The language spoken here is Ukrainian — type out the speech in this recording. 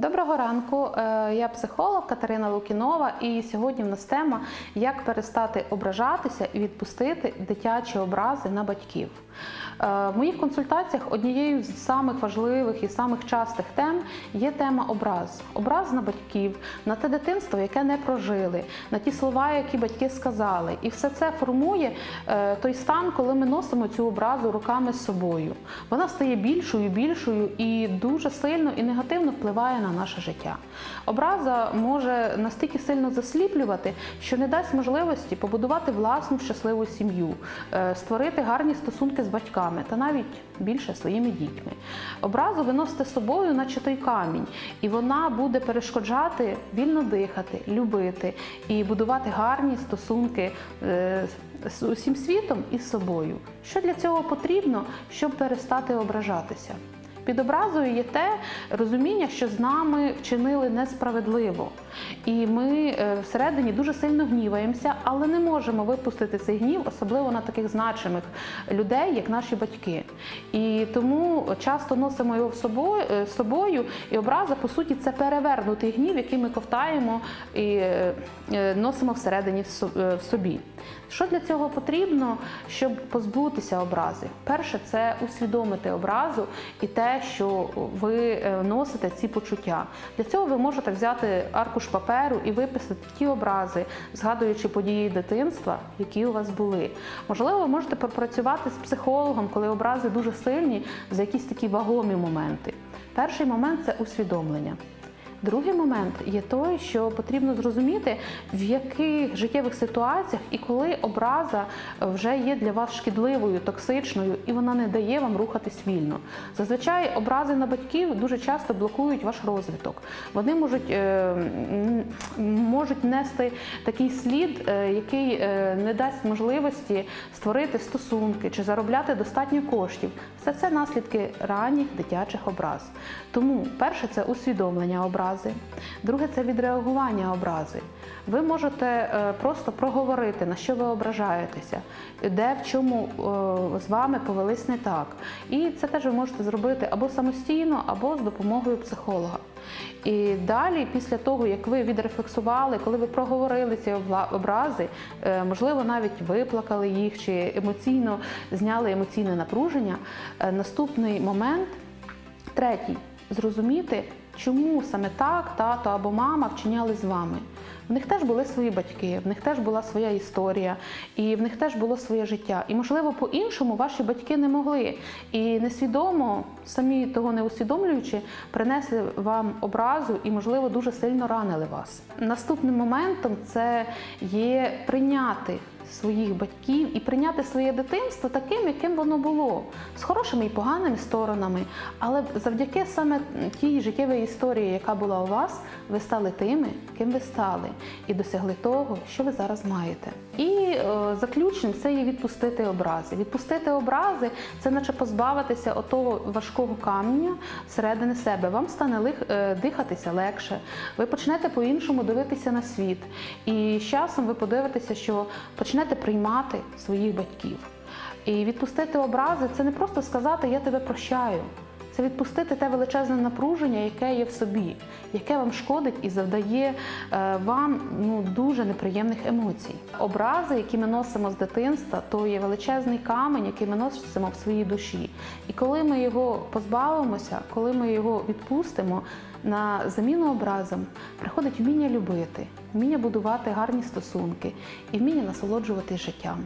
Доброго ранку, Е, я психолог Катерина Лукінова, і сьогодні в нас тема як перестати ображатися і відпустити дитячі образи на батьків. Е, В моїх консультаціях однією з самих важливих і самих частих тем є тема образ. Образ на батьків, на те дитинство, яке не прожили, на ті слова, які батьки сказали. І все це формує е, той стан, коли ми носимо цю образу руками з собою. Вона стає більшою, більшою і дуже сильно і негативно впливає на наше життя. Образа може настільки сильно засліплювати, що не дасть можливості побудувати власну щасливу сім'ю, е, створити гарні стосунки з батьками та навіть більше своїми дітьми. Образу виносите з собою, наче той камінь, і вона буде перешкоджати вільно дихати, любити і будувати гарні стосунки е, з усім світом і з собою. Що для цього потрібно, щоб перестати ображатися? Під образою є те розуміння, що з нами вчинили несправедливо, і ми е, всередині дуже сильно гніваємося, але не можемо випустити цей гнів, особливо на таких значимих людей, як наші батьки. І тому часто носимо його е, з собою, і образа, по суті, це перевернутий гнів, який ми ковтаємо і е, носимо всередині в собі. Що для цього потрібно, щоб позбутися образи? Перше, це усвідомити образу і те, що ви е, носите ці почуття. Для цього ви можете взяти аркуш паперу і виписати ті образи, згадуючи події дитинства, які у вас були. Можливо, ви можете попрацювати з психологом, коли образи дуже сильні за якісь такі вагомі моменти. Перший момент це усвідомлення. Другий момент є той, що потрібно зрозуміти, в яких життєвих ситуаціях і коли образа вже є для вас шкідливою, токсичною, і вона не дає вам рухатись вільно. Зазвичай образи на батьків дуже часто блокують ваш розвиток. Вони можуть, е, можуть нести такий слід, е, який е, не дасть можливості створити стосунки чи заробляти достатньо коштів. Все це наслідки ранніх дитячих образ. Тому перше це усвідомлення образи. Друге це відреагування образи. Ви можете е, просто проговорити, на що ви ображаєтеся, де в чому е, з вами повелись не так. І це теж ви можете зробити або самостійно, або з допомогою психолога. І далі, після того, як ви відрефлексували, коли ви проговорили ці образи, е, можливо, навіть виплакали їх чи емоційно зняли емоційне напруження, наступний момент Третій зрозуміти, чому саме так тато або мама вчиняли з вами. В них теж були свої батьки, в них теж була своя історія, і в них теж було своє життя. І, можливо, по-іншому ваші батьки не могли. І несвідомо, самі того не усвідомлюючи, принесли вам образу і, можливо, дуже сильно ранили вас. Наступним моментом це є прийняти своїх батьків і прийняти своє дитинство таким, яким воно було, з хорошими і поганими сторонами. Але завдяки саме тій життєвій історії, яка була у вас, ви стали тими, ким ви стали, і досягли того, що ви зараз маєте. І е, заключним це є відпустити образи. Відпустити образи це наче позбавитися отого важкого камня всередини себе. Вам стане лих, е, дихатися легше. Ви почнете по-іншому дивитися на світ. І з часом ви подивитеся, що почнете приймати своїх батьків. І відпустити образи це не просто сказати Я тебе прощаю. Це відпустити те величезне напруження, яке є в собі, яке вам шкодить і завдає е, вам ну, дуже неприємних емоцій. Образи, які ми носимо з дитинства, то є величезний камень, який ми носимо в своїй душі. І коли ми його позбавимося, коли ми його відпустимо, на заміну образам приходить вміння любити, вміння будувати гарні стосунки і вміння насолоджуватись життям.